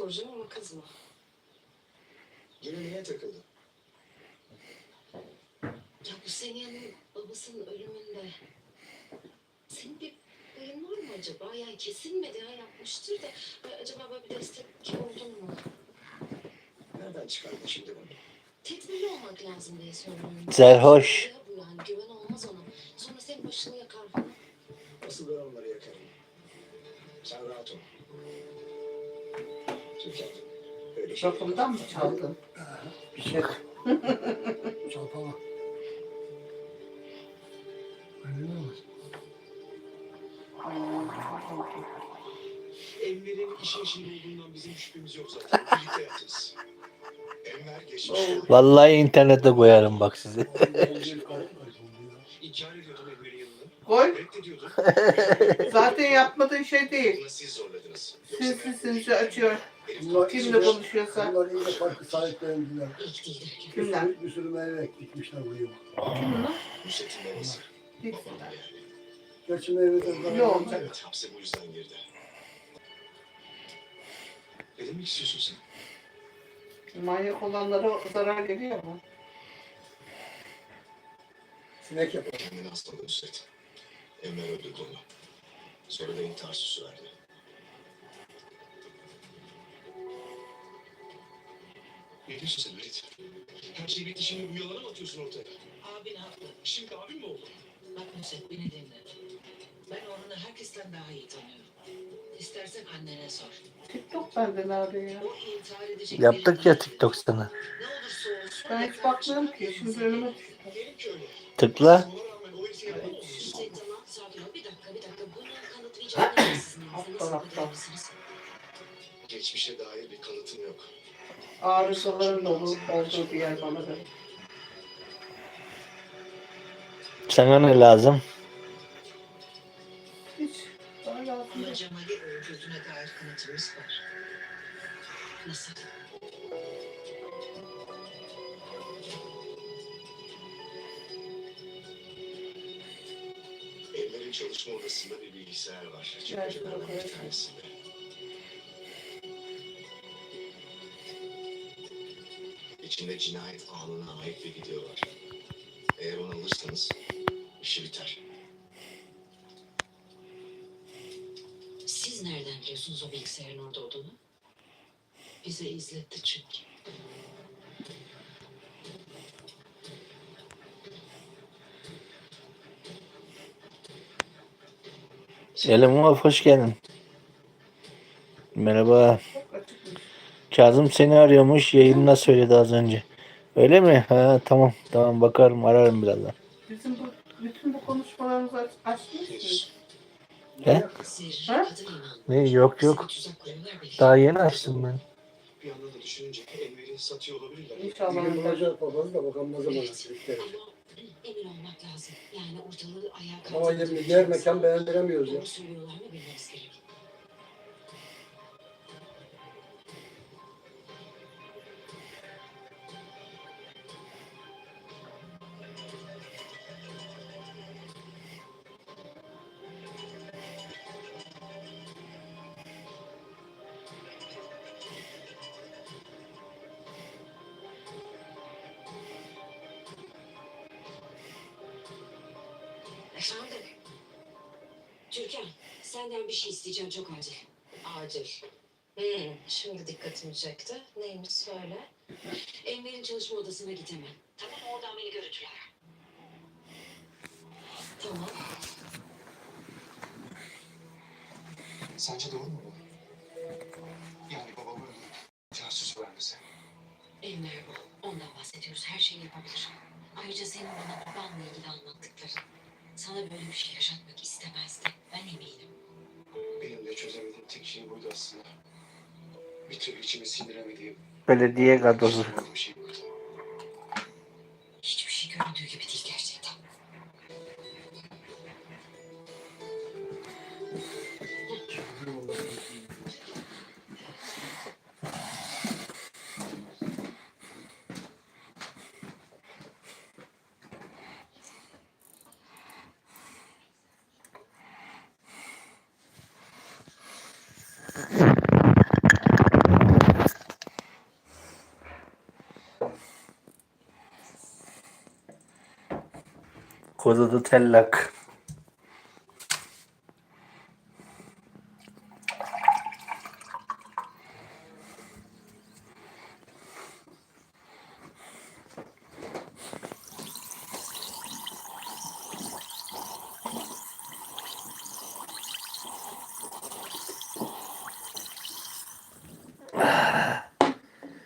soracağım ama kızma. Yine niye takıldı? Ya bu Seniya'nın babasının ölümünde senin bir payın var mı acaba? Yani kesilmedi ya yapmıştır da acaba böyle bir destek oldun mu? Nereden çıkardın şimdi bunu? Tedbirli olmak lazım diye söylüyorum. Serhoş. Bu yani güven olmaz ona. Sonra senin başını yakar falan. Nasıl ben onları yakarım? Sen rahat ol. Türkan, öyle şey Bakımdan mı çaldın? Bir şey. Çalpala. Öyle mi olmaz? Enver'in işin içinde olduğundan bizim şüphemiz yok zaten. Birlikte yaptınız. Enver geçmişte Vallahi internette koyarım bak sizi. İnkar ediyordun Enver'in yanında. Koy. Reddediyordun. Zaten yapmadığın şey değil. Bunu siz zorladınız. Siz sesinizi açıyor. Bunlar Kimle iyice- konuşuyorsa. Bunlar iyice farklı sahiplendiler. Değildir. Bir Kimler? sürü, bir sürü meyve dikmişler buraya. Kim bunlar? Gitsinler. Gerçi meyveden daha Ne olacak? Evet hapse bu yüzden girdi. Ne demek istiyorsun sen? Manyak olanlara zarar geliyor mu? Sinek yapar. Kendini hastaladı Nusret. Enver öldürdü onu. Sonra da intihar süsü verdi. Ne diyorsun sen Halit? Her şey bitti şimdi bu yalanı mı atıyorsun ortaya? Abin haklı. Şimdi abim mi oldu? Bak Nusret beni dinle. Ben Orhan'ı herkesten daha iyi tanıyorum. İstersen annene sor. TikTok bende nerede ya? O intihar edecek Yaptık ya değil. TikTok sana. Ne olursa olsun. Ben hiç bakmıyorum ki. Şimdi önüme düştü. Diyelim ki öyle. Tıkla. Buna rağmen o herifi yapamaz mısın? İşte tamam sakin ol. Bir dakika bir dakika. Bunu kanıtlayacağım. Sizin Aptal, nasıl aptal. bakar mısınız? Geçmişe dair bir kanıtım yok. Arızaların dolu olduğu bir yer bana göre. Sana ne lazım? Hiç. Bana lazım değil. Cemal'i öldürdüğüne dair kanıtımız var. Nasıl? Enver'in çalışma odasında bir bilgisayar var. Evet, Çekmecelerden bir evet. tanesinde. İçinde cinayet anına ait bir video var. Eğer onu alırsanız işi biter. Siz nereden biliyorsunuz o bilgisayarın orada olduğunu? Bize izletti çünkü. Selam Muaf hoş geldin. Merhaba. Kazım seni arıyormuş. Yayında söyledi az önce. Öyle mi? Ha tamam. Tamam bakarım ararım birazdan. Bizim bu, bütün bu konuşmalarımızı aç, açmış mıyız? He? Ha? Ne yok yok. Daha yeni açtım ben. Bir yandan da düşününce Enver'i satıyor olabilirler. İnşallah. Bir gün babanız da bakalım ne zaman. Ama emin olmak lazım. Yani ortalığı ayağa Ama kaldırmak yemin diğer mekan beğendiremiyoruz ya. Doğru söylüyorlar mı bilmemiz gerek. Efendim? Türkan, senden bir şey isteyeceğim çok acil. Acil. Hmm, şimdi dikkatimi çekti. Neymiş söyle. Enver'in çalışma odasına git hemen. Tamam oradan beni görüntüler. Tamam. Sence doğru mu bu? Yani babamı öldürüp süsü vermesi. Enver bu. Ondan bahsediyoruz. Her şeyi yapabilir. Ayrıca senin bana babanla ilgili anlattıkların. Sana böyle bir şey yaşatmak istemezdi. Ben eminim. Benim de çözemediğim tek şey buydu aslında. Bir türlü içime sindiremediğim. Belediye kadrosu. Bir şey Adı Tellak.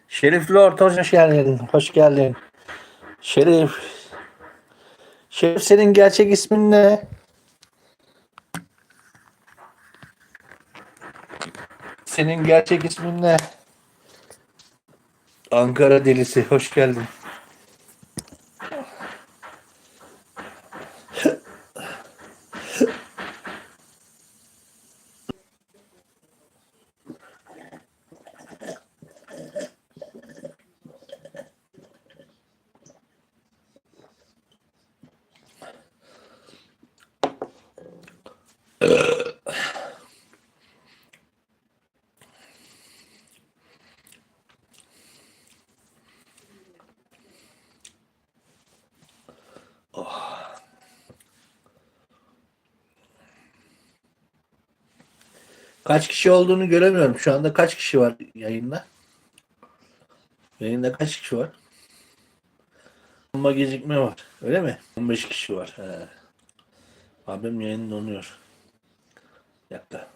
Şerif Lord hoş geldin. Hoş geldin. Şerif. Şerif senin gerçek ismin ne? Senin gerçek ismin ne? Ankara delisi. Hoş geldin. Kaç kişi olduğunu göremiyorum. Şu anda kaç kişi var yayında? Yayında kaç kişi var? Ama gecikme var. Öyle mi? 15 kişi var. He. Abim yayın donuyor. Bir dakika.